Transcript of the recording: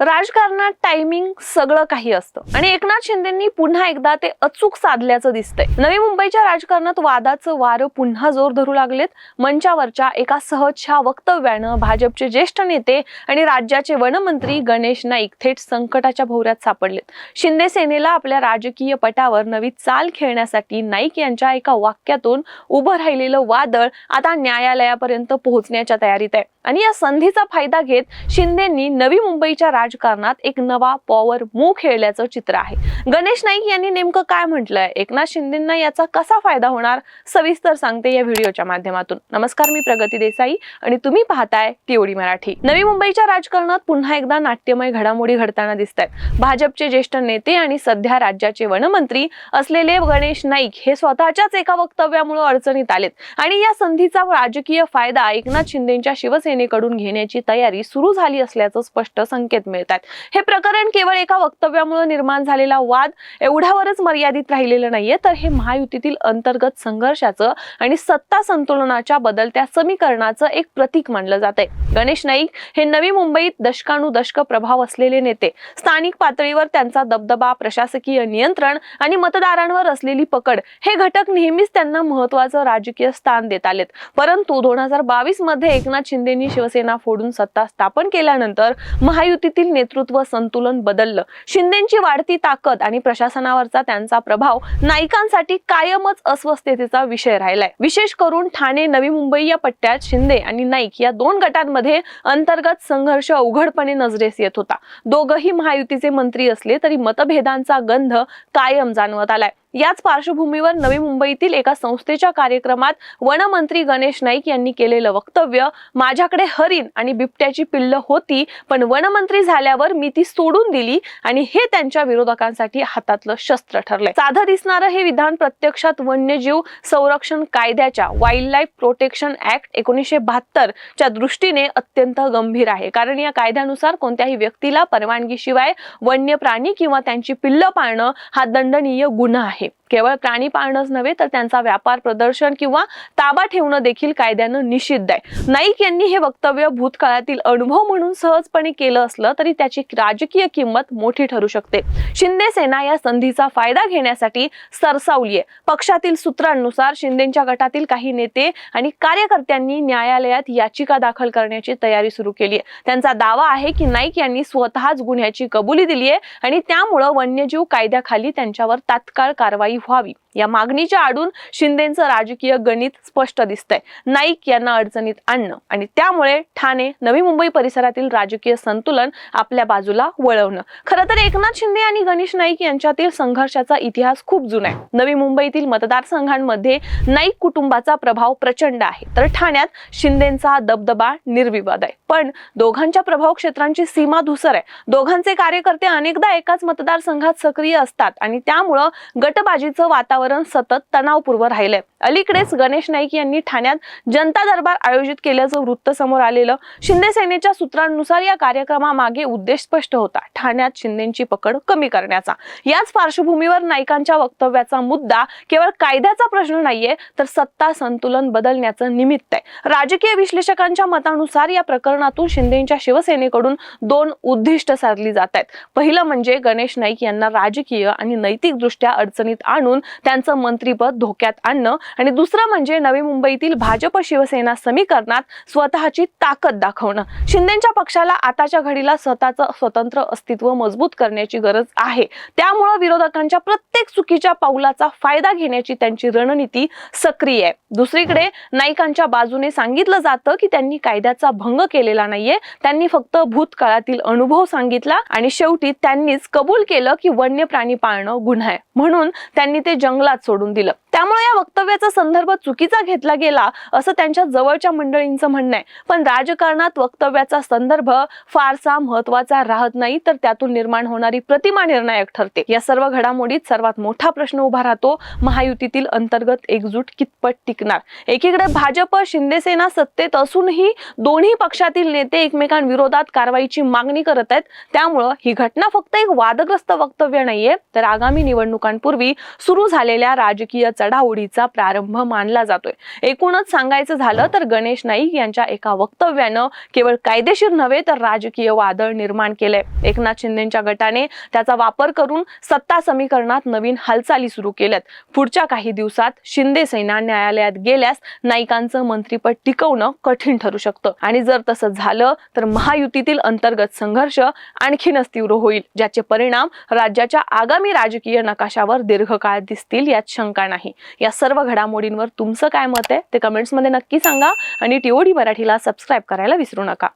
राजकारणात टायमिंग सगळं काही असतं. आणि एकनाथ शिंदेनी पुन्हा एकदा ते अचूक साधल्याचं दिसतंय. नवी मुंबईच्या राजकारणात वादाचं वारं पुन्हा जोर धरू लागलेत. मंचावरच्या एका सहजच्या वक्तव्यानं भाजपचे ज्येष्ठ नेते आणि राज्याचे वनमंत्री गणेश नाईक थेट संकटाच्या भोवऱ्यात सापडलेत. शिंदे सेनेला आपल्या राजकीय पटावर नवी चाल खेळण्यासाठी नाईक यांच्या एका वाक्यातून उभं राहिलेलं वादळ आता न्यायालयापर्यंत पोहोचण्याच्या तयारीत आहे. आणि या संधीचा फायदा घेत शिंदेंनी नवी मुंबईच्या राजकारणात एक नवा पॉवर मूव खेळल्याचं चित्र आहे. गणेश नाईक यांनी नेमकं काय म्हटलंय? एकनाथ शिंदेंना याचा कसा फायदा होणार? सविस्तर सांगते या व्हिडिओच्या माध्यमातून. नमस्कार मी प्रगती देसाई आणि तुम्ही पाहताय टीओडी मराठी. नवी मुंबईच्या राजकारणात पुन्हा एकदा नाट्यमय घडामोडी घडताना दिसत आहेत भाजपचे ज्येष्ठ नेते आणि सध्या राज्याचे वनमंत्री असलेले गणेश नाईक हे स्वतःच्याच एका वक्तव्यामुळे अडचणीत आलेत आणि या संधीचा राजकीय फायदा एकनाथ शिंदेच्या शिवसेनेकडून घेण्याची तयारी सुरू झाली असल्याचं स्पष्ट संकेत मिळतात. हे प्रकरण केवळ एका वक्तव्यामुळे निर्माण झालेला वाद एवढ्यावरच मर्यादित राहिलेलं नाहीये. तर हे महायुतीतील अंतर्गत संघर्षाचं आणि सत्ता संतुलनाच्या बदलत्या समीकरणाचं एक प्रतीक मानलं जात आहे गणेश नाईक हे नवी मुंबईत दशकानुदशक प्रभाव असलेले नेते. स्थानिक पातळीवर त्यांचा दबदबा प्रशासकीय नियंत्रण आणि मतदारांवर असलेली पकड हे घटक नेहमीच त्यांना महत्वाचं राजकीय स्थान देत आलेत. परंतु दोन हजार बावीसमध्ये एकनाथ शिंदेनी शिवसेना फोडून सत्ता स्थापन केल्यानंतर महायुतीतील नेतृत्व संतुलन बदललं. शिंदेची वाढती ताकद आणि प्रशासनावरचा त्यांचा प्रभाव नायिकांसाठी कायमच अस्वस्थतेचा विषय राहिलाय. विशेष करून ठाणे नवी मुंबई या पट्ट्यात शिंदे आणि नाईक या दोन गटांमध्ये अंतर्गत संघर्ष उघडपणे नजरेस येत होता. दोघही महायुतीचे मंत्री असले तरी मतभेदांचा गंध कायम जाणवत आलाय. याच पार्श्वभूमीवर नवी मुंबईतील एका संस्थेच्या कार्यक्रमात वनमंत्री गणेश नाईक यांनी केलेलं वक्तव्य माझ्याकडे हरिण आणि बिबट्याची पिल्ल होती पण वनमंत्री झाल्यावर मी ती सोडून दिली आणि हे त्यांच्या विरोधकांसाठी हातातलं शस्त्र ठरलंय. साधं दिसणारं हे विधान प्रत्यक्षात वन्यजीव संरक्षण कायद्याच्या वाईल्ड लाईफ प्रोटेक्शन ऍक्ट एकोणीसशे बहात्तर च्या दृष्टीने अत्यंत गंभीर आहे. कारण या कायद्यानुसार कोणत्याही व्यक्तीला परवानगीशिवाय वन्य प्राणी किंवा त्यांची पिल्ल पाळणं हा दंडनीय गुन्हा आहे. केवळ प्राणी पाळणंच नव्हे तर त्यांचा व्यापार प्रदर्शन किंवा ताबा ठेवणं देखील कायद्यानं निषिद्ध आहे. नाईक यांनी हे वक्तव्य भूतकाळातील अनुभव म्हणून सहजपणे केलं असलं तरी त्याची राजकीय किंमत मोठी ठरू शकते. शिंदे सेना या संधीचा फायदा घेण्यासाठी सरसावली आहे पक्षातील सूत्रांनुसार शिंदेच्या गटातील काही नेते आणि कार्यकर्त्यांनी न्यायालयात याचिका दाखल करण्याची तयारी सुरू केली आहे त्यांचा दावा आहे की नाईक यांनी स्वतःच गुन्ह्याची कबुली दिली आहे आणि त्यामुळं वन्यजीव कायद्याखाली त्यांच्यावर तात्काळ कारवाई व्हावी. या मागणीच्या आडून शिंदेचं राजकीय गणित स्पष्ट दिसतंय. नाईक यांना अडचणीत आणणं आणि त्यामुळे ठाणे नवी मुंबई परिसरातील राजकीय संतुलन आपल्या बाजूला वळवणं. खरं तर एकनाथ शिंदे आणि गणेश नाईक यांच्यातील संघर्षाचा इतिहास खूप जुना आहे. नवी मुंबईतील मतदारसंघांमध्ये नाईक कुटुंबाचा प्रभाव प्रचंड आहे. तर ठाण्यात शिंदेचा दबदबा निर्विवाद आहे. पण दोघांच्या प्रभाव क्षेत्रांची सीमा धुसर आहे. दोघांचे कार्यकर्ते अनेकदा एकाच मतदारसंघात सक्रिय असतात आणि त्यामुळं गटबाजीचं वातावरण वातावरण सतत तणावपूर्व राहिलंय. अलीकडेच गणेश नाईक यांनी ठाण्यात जनता दरबार आयोजित केल्याचं वृत्त समोर आलेलं शिंदे सेनेच्या सूत्रांनुसार या कार्यक्रमामागे उद्देश स्पष्ट होता. ठाण्यात शिंदेची पकड कमी करण्याचा. याच पार्श्वभूमीवर नाईकांच्या वक्तव्याचा मुद्दा केवळ कायद्याचा प्रश्न नाहीये तर सत्ता संतुलन बदलण्याचं निमित्त आहे. राजकीय विश्लेषकांच्या मतानुसार या प्रकरणातून शिंदेच्या शिवसेनेकडून दोन उद्दिष्ट साधली जात आहेत. पहिलं म्हणजे गणेश नाईक यांना राजकीय आणि नैतिकदृष्ट्या अडचणीत आणून त्या त्यांचं मंत्रीपद धोक्यात आणणं आणि दुसरं म्हणजे नवी मुंबईतील भाजप शिवसेना समीकरणात स्वतःची ताकद दाखवणं. शिंदेच्या पक्षाला आताच्या घडीला स्वतःचं स्वतंत्र अस्तित्व मजबूत करण्याची गरज आहे. त्यामुळं विरोधकांच्या प्रत्येक चुकीच्या पाऊलाचा फायदा घेण्याची त्यांची रणनीती सक्रिय आहे. दुसरीकडे नाईकांच्या बाजूने सांगितलं जातं की त्यांनी कायद्याचा भंग केलेला नाहीये. त्यांनी फक्त भूतकाळातील अनुभव सांगितला आणि शेवटी त्यांनीच कबूल केलं की वन्य प्राणी पाळणं गुन्हा आहे. म्हणून त्यांनी ते जंगल जंगलात सोडून दिलं. त्यामुळे या वक्तव्याचा संदर्भ चुकीचा घेतला गेला असं त्यांच्या जवळच्या मंडळींचं म्हणणं आहे. पण राजकारणात वक्तव्याचा संदर्भ फारसा महत्त्वाचा राहत नाही तर त्यातून निर्माण होणारी प्रतिमा निर्णायक ठरते. या सर्व घडामोडीत सर्वात मोठा प्रश्न उभा राहतो महायुतीतील अंतर्गत एकजूट कितपत टिकणार? एकीकडे भाजप शिंदेसेना सत्तेत असूनही दोन्ही पक्षातील नेते एकमेकांविरोधात कारवाईची मागणी करत आहेत. त्यामुळं ही घटना फक्त एक वादग्रस्त वक्तव्य नाहीये. तर आगामी निवडणुकांपूर्वी सुरू झालेल्या राजकीय चढाओढीचा प्रारंभ मानला जातोय. एकूणच सांगायचं झालं तर गणेश नाईक यांच्या एका वक्तव्यानं केवळ कायदेशीर नव्हे तर राजकीय वादळ निर्माण केलंय. एकनाथ शिंदेच्या गटाने त्याचा वापर करून सत्ता समीकरणात नवीन हालचाली सुरू केल्यात. पुढच्या काही दिवसात शिंदे सेना न्यायालयात गेल्यास नाईकांचं मंत्रीपद टिकवणं कठीण ठरू शकतं. आणि जर तसं झालं तर महायुतीतील अंतर्गत संघर्ष आणखीनच तीव्र होईल ज्याचे परिणाम राज्याच्या आगामी राजकीय नकाशावर दीर्घकाळ दिसतील यात शंका नाही. या सर्व घडामोडींवर तुमचं काय मत आहे ते कमेंट्समध्ये नक्की सांगा आणि टीओडी मराठीला सबस्क्राईब करायला विसरू नका.